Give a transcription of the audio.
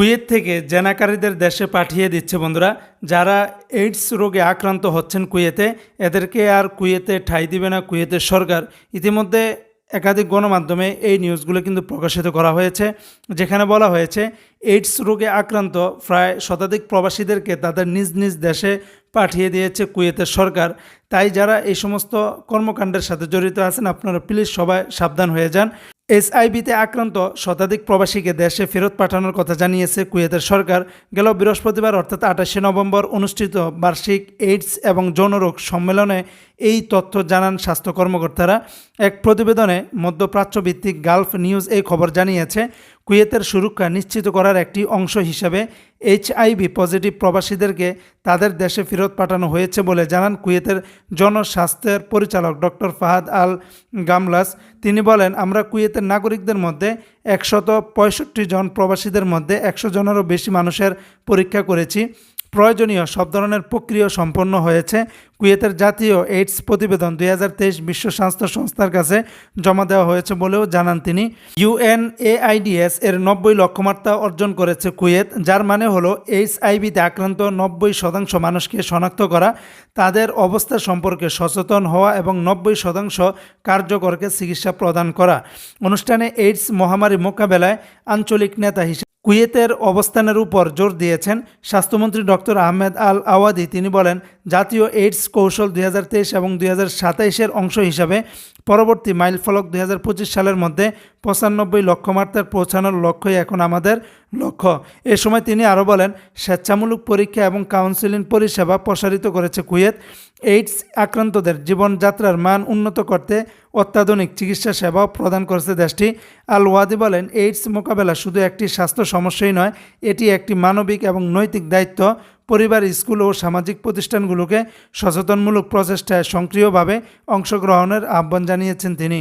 Kuwait থেকে জেনাকারীদের দেশে পাঠিয়ে দিচ্ছে বন্ধুরা। যারা এইডস রোগে আক্রান্ত হচ্ছেন কুয়েতে, এদেরকে আর কুয়েতে ঠাঁই দিবে না কুয়েতের সরকার। ইতিমধ্যে একাধিক গণমাধ্যমে এই নিউজগুলো কিন্তু প্রকাশিত করা হয়েছে, যেখানে বলা হয়েছে এইডস রোগে আক্রান্ত প্রায় শতাধিক প্রবাসীদেরকে তাদের নিজ নিজ দেশে পাঠিয়ে দিয়েছে কুয়েতের সরকার। তাই যারা এই সমস্ত কর্মকাণ্ডের সাথে জড়িত আছেন, আপনারা প্লিজ সবাই সাবধান হয়ে যান। এসআইবিতে আক্রান্ত শতাধিক প্রবাসীকে দেশে ফেরত পাঠানোর কথা জানিয়েছে কুয়েতের সরকার। গেল বৃহস্পতিবার, অর্থাৎ আঠাশে নভেম্বর, অনুষ্ঠিত বার্ষিক এইডস এবং যৌনরোগ সম্মেলনে এই তথ্য জানান স্বাস্থ্য কর্মকর্তারা। এক প্রতিবেদনে মধ্যপ্রাচ্যভিত্তিক গালফ নিউজ এই খবর জানিয়েছে কুয়েতের সুরক্ষা নিশ্চিত করার একটি অংশ হিসাবে এইচআইভি পজিটিভ প্রবাসীদেরকে তাদের দেশে ফেরত পাঠানো হয়েছে বলে জানান কুয়েতের জনস্বাস্থ্যের পরিচালক ডক্টর ফাহাদ আল গামলাস। তিনি বলেন, আমরা কুয়েতের নাগরিকদের মধ্যে একশত পঁয়ষট্টি জন প্রবাসীদের মধ্যে একশো জনেরও বেশি মানুষের পরীক্ষা করেছি। প্রয়োজনীয় সব ধরনের প্রক্রিয়া সম্পন্ন হয়েছে। কুয়েতের জাতীয় এইডস প্রতিবেদন দুই বিশ্ব স্বাস্থ্য সংস্থার কাছে জমা দেওয়া হয়েছে বলেও জানান তিনি। ইউএনএআইডিএস এর নব্বই লক্ষ্যমাত্রা অর্জন করেছে কুয়েত, যার মানে হলো এইচ আইভিতে আক্রান্ত নব্বই শতাংশ মানুষকে শনাক্ত করা, তাদের অবস্থা সম্পর্কে সচেতন হওয়া এবং নব্বই শতাংশ কার্যকরকে চিকিৎসা প্রদান করা। অনুষ্ঠানে এইডস মহামারী মোকাবেলায় আঞ্চলিক নেতা হিসেবে কুয়েতের অবস্থানের উপর জোর দিয়েছেন স্বাস্থ্যমন্ত্রী ডক্টর আহমেদ আল আওয়াদি। তিনি বলেন, জাতীয় এইডস কৌশল দুই এবং দুই হাজার অংশ হিসাবে পরবর্তী মাইল মাইলফলক দু হাজার পঁচিশ সালের মধ্যে পঁচানব্বই লক্ষ্যমাত্রার পৌঁছানোর লক্ষ্যই এখন আমাদের লক্ষ্য। এ সময় তিনি আরও বলেন, স্বেচ্ছামূলক পরীক্ষা এবং কাউন্সিলিং পরিষেবা প্রসারিত করেছে কুয়েত। এইডস আক্রান্তদের জীবনযাত্রার মান উন্নত করতে অত্যাধুনিক চিকিৎসা সেবাও প্রদান করেছে দেশটি। আল ওয়াদি বলেন, এইডস মোকাবেলা শুধু একটি স্বাস্থ্য সমস্যাই নয়, এটি একটি মানবিক এবং নৈতিক দায়িত্ব। পরিবার স্কুল ও সামাজিক প্রতিষ্ঠানগুলোকে সচেতনমূলক প্রচেষ্টায় সক্রিয়ভাবে অংশগ্রহণের আহ্বান জানিয়েছেন তিনি।